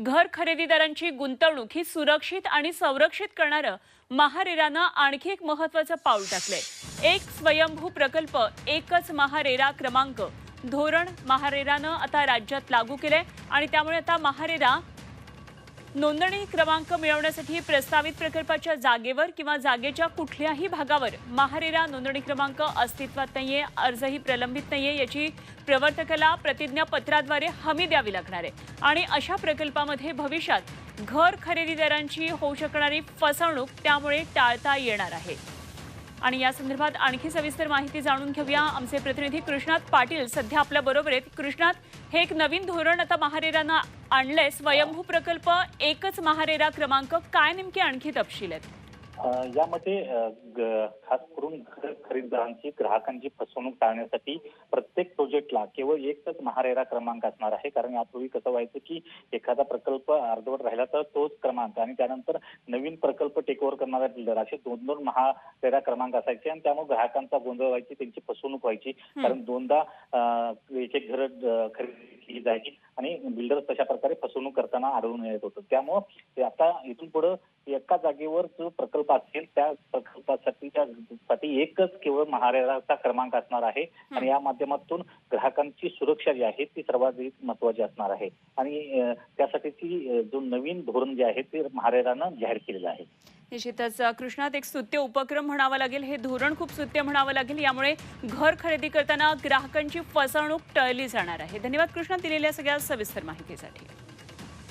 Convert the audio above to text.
घर खरेदीदारांची गुंतवणूक ही सुरक्षित आणि संरक्षित करणारं महारेरानं आणखी एक महत्वाचं पाऊल टाकलंय. एक स्वयंभू प्रकल्प एकच महारेरा क्रमांक. धोरण महारेरानं आता राज्यात लागू केलंय आणि त्यामुळे आता महारेरा नोंदणी क्रमांक मिळवण्यासाठी प्रस्तावित प्रकल्पाच्या जागेवर किंवा जागेच्या कुठल्याही भागावर महारेरा नोंदणी क्रमांक अस्तित्वात नाहीये अर्जही प्रलंबित नाहीये याची प्रवर्तकाला प्रतिज्ञापत्राद्वारे हमी द्यावी लागणार आहे. आणि अशा प्रकल्पामध्ये भविष्यात घर खरेदीदारांची होऊ शकणारी फसवणूक त्यामुळे टाळता येणार आहे. आणि या संदर्भात आणखी सविस्तर माहिती जाणून घेऊया आमचे प्रतिनिधी कृष्णात पाटील. सध्या आपल्या बरोबर आहेत कृष्णात हे एक नवीन धोरण आता महारेरांना आणलंय. स्वयंभू प्रकल्प एकच महारेरा क्रमांक काय नेमके आणखी तपशील आहेत? यामध्ये खास करून घर खरेदीदारांची ग्राहकांची फसवणूक टाळण्यासाठी प्रत्येक प्रोजेक्टला केवळ एकच महारेरा क्रमांक असणार आहे. कारण यापूर्वी कसं व्हायचं की एखादा प्रकल्प अर्धवट राहिला तर तोच क्रमांक. आणि त्यानंतर नवीन प्रकल्प टेक ओव्हर करणारा बिल्डर असे दोन दोन महारेरा क्रमांक असायचे आणि त्यामुळे ग्राहकांचा गोंधळ व्हायची त्यांची फसवणूक व्हायची. कारण दोनदा एक एक घर खरेदी केली जायची. आणि बिल्डर तशा प्रकारे फसवणूक करताना आढळून येत होतं. त्यामुळं ते आता इथून पुढे एका जागेवर जो प्रकल्प असेल त्या प्रकल्पासाठी साठी एकच केवळ महारेराचा क्रमांक असणार आहे. आणि या माध्यमातून ग्राहकांची सुरक्षा जी आहे ती सर्वाधिक महत्वाची असणार आहे. आणि त्यासाठीची जो नवीन धोरण जे आहे ते महारेरानं जाहीर केलेलं आहे. निश्चितच कृष्णात एक स्तुत्य उपक्रम म्हणावा लागेल. हे धोरण खूप स्तुत्य म्हणावं लागेल. यामुळे घर खरेदी करताना ग्राहकांची फसवणूक टळली जाणार आहे. धन्यवाद कृष्णा दिलेल्या सगळ्या सविस्तर माहितीसाठी.